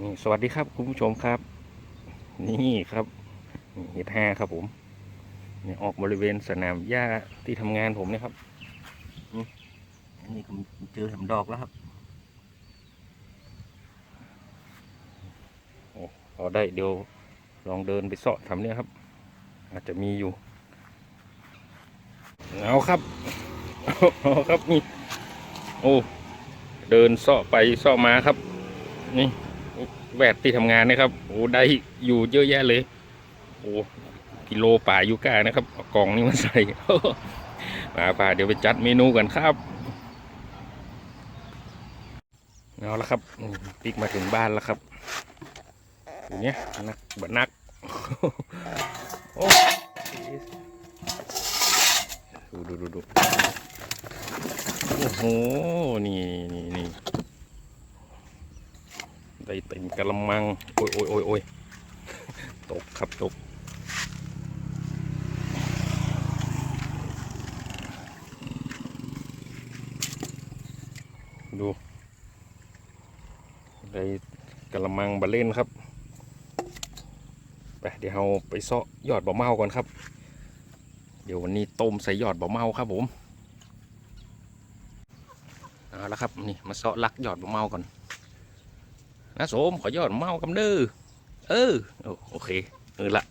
นี่สวัสดีครับคุณผู้ชมครับ นี่ครับเห็ดห้าครับผมนี่ออกบริเวณสนามหญ้าที่ทำงานผมนะครับนนี้ผมเจอเห็มดอกแล้วครับโอ้พอได้เดี๋ยวลองเดินไปเสาะทำเนี่ยครับ อาจจะมีอยู่เอาครับเอาครับนี่โอ้เดินเสาะไปเสาะมาครับ นี่ แวดที่ทำงานนะครับโอ้ได้อยู่เยอะแยะเลยโอ้กิโลป่ายูก้านะครับกล่องนี้มาใส่มาป่าเดี๋ยวไปจัดเมนูกันครับเอาละครับปิกมาถึงบ้านแล้วครับอย่างเนี้ยนักบันักโอ้ดูดูดูดูโอ้โหนี่นี่ ได้เต็มกระมัง โอ้ยโอ้ยโอ้ยโอ้ยตกครับตกดูได้กระมังบะเล่นครับไปเดี๋ยวเราไปเซาะยอดบะเมาก่อนครับ เดี๋ยววันนี้ต้มใส่ยอดบะเมาครับผมเอาละครับนี่มาเซาะลักยอดบะเมาก่อน นะโสมขอยอดเมากำเด้อเออโอเคเออละ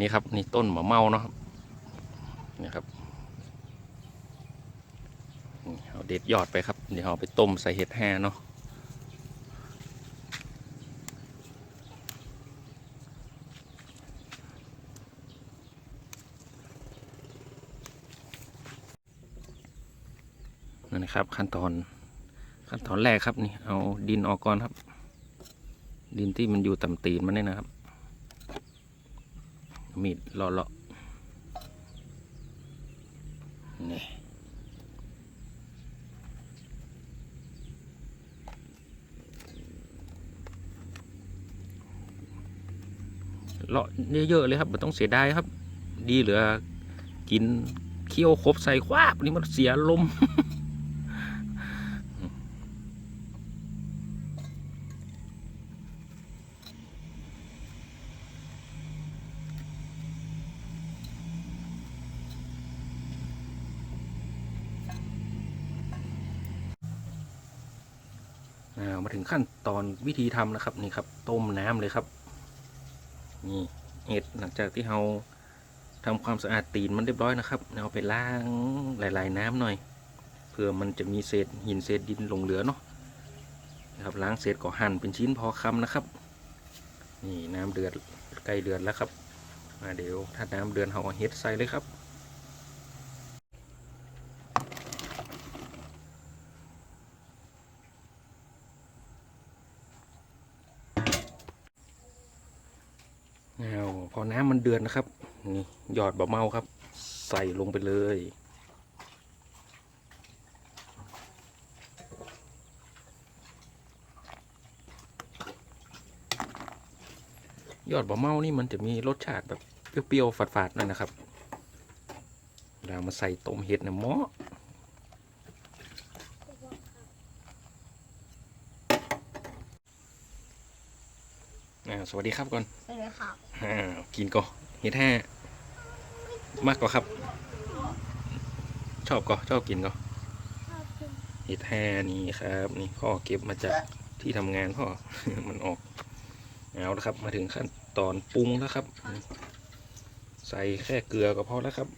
นี่ครับนี่ต้นมะเมาเนาะนี่ครับเอาเด็ดยอดไปครับเดี๋ยวเอาไปต้มใส่เห็ดแห่เนาะนั่นนะครับขั้นตอน ขั้นตอนแรกครับนี่เอาดินออกก่อนครับ ดินที่มันอยู่ต่ำตีนมันเนี่ยนะครับ มีดเลาะเลาะนี่เลาะเยอะๆเลยครับไม่ต้องเสียดายครับ ดีเหลือกินเคี้ยวครบใส่คว้าบนี่มันเสียลม มาถึงขั้นตอนวิธีทำนะครับนี่ครับ ต้มน้ำเลยครับ นี่เห็ดหลังจากที่เราทำความสะอาดตีนมันเรียบร้อยนะครับเอาไปล้างหลาย ๆ น้ำหน่อยเพื่อมันจะมีเศษหินเศษดินหลงเหลือเนาะนะครับล้างเศษก็หั่นเป็นชิ้นพอคำนะครับนี่น้ำเดือดใกล้เดือดแล้วครับอ่าเดี๋ยวถ้าน้ำเดือดเราเอาเห็ดใส่เลยครับ อน้ำมันเดือดนะครับ นี่หยอดบะเมาครับ ใส่ลงไปเลยยอดบะเมานี่มันจะมีรสชาติแบบเปรี้ยวๆฝาดๆหน่อยนะครับ เรามาใส่ต้มเห็ดนะหม้อ อ่าสวัสดีครับก่อนไปเลยครับอ่ากินก็เห็ดแห่มากก็ครับ ชอบก็ชอบกินก็เห็ดแห่นี่ครับ นี่พ่อเก็บมาจากที่ทำงานพ่อมันออกเอาแล้วครับ มาถึงขั้นตอนปรุงแล้วครับ ใส่แค่เกลือก็พอแล้วครับ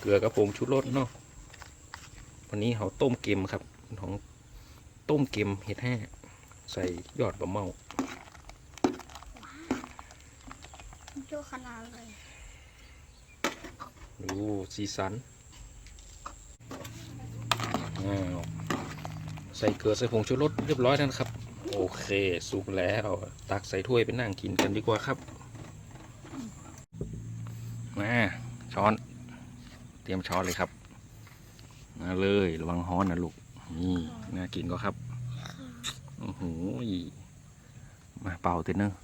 เกลือกับผงชูรสเนาะวันนี้เขาต้มเกมครับของต้มเกมเห็ดแห่ใส่ยอดบะเมา เจ้าขนาดเลยดูสีสันอ้าวใส่เกลือใส่ผงชูรสเรียบร้อยแล้วนะครับ โอเคสุกแล้ว ตักใส่ถ้วยไปนั่งกินกันดีกว่าครับมาช้อน เตรียมช้อนเลยครับมาเลยระวังฮ้อนนะลูกนี่น่ากินก็ครับโอ้โหมาเป่าเต้นเนอร์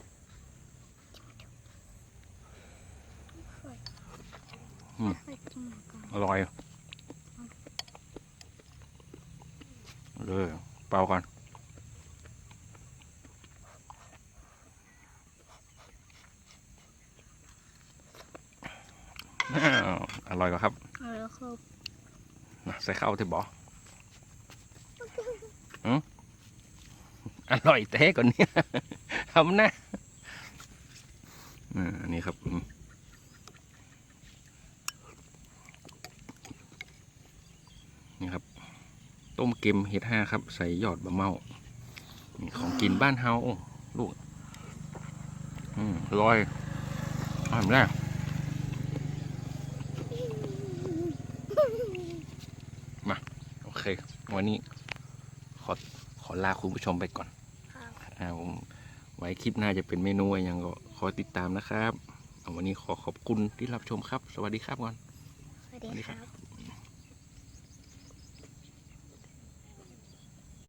อร่อยเลยเปล่ากันอร่อยก็ครับอร่อยครับใส่ข้าวที่บ่ออร่อยเต้ก่อนเนี่ยทำหน้าอันนี้ครับ อืมนี่ครับ ต้มเกมเห็ดห้าครับ ใส่ยอดบะเมานี่ของกินบ้านเฮาลูกอืมลอยอร่อยไหมล่ะโอเค วันนี้ ขอ ขอลาคุณผู้ชมไปก่อนครับอ่าผมไว้คลิปหน้าจะเป็นเมนูอะไรยังก็ขอติดตามนะครับเอาวันนี้ขอขอบคุณที่รับชมครับ สวัสดีครับก่อน สวัสดีสวัสดีคครัรับบ